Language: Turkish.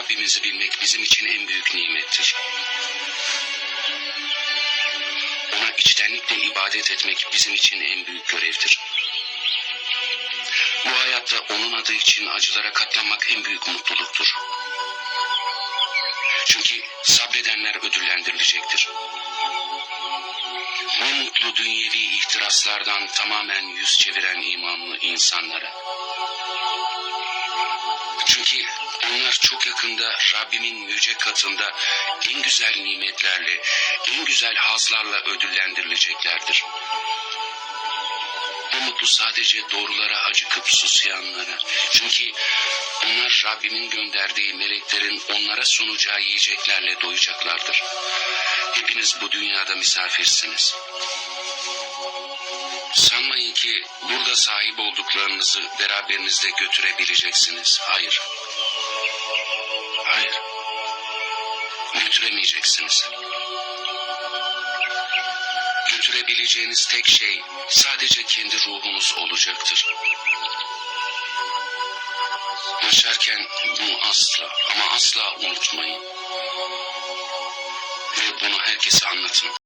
Rabbimizi bilmek bizim için en büyük nimettir. Ona içtenlikle ibadet etmek bizim için en büyük görevdir. Bu hayatta onun adı için acılara katlanmak en büyük mutluluktur. Çünkü sabredenler ödüllendirilecektir. Ne mutlu dünyevi ihtiraslardan tamamen yüz çeviren imanlı insanlara. Çünkü onlar çok yakında Rabbimin yüce katında en güzel nimetlerle, en güzel hazlarla ödüllendirileceklerdir. Ne mutlu sadece doğrulara acıkıp susayanlara. Çünkü onlar Rabbimin gönderdiği meleklerin onlara sunacağı yiyeceklerle doyacaklardır. Hepiniz bu dünyada misafirsiniz. Sanmayın ki burada sahip olduklarınızı beraberinizde götürebileceksiniz. Hayır. Götüremeyeceksiniz. Götürebileceğiniz tek şey sadece kendi ruhunuz olacaktır. Yaşarken bunu asla ama asla unutmayın. Ve bunu herkese anlatın.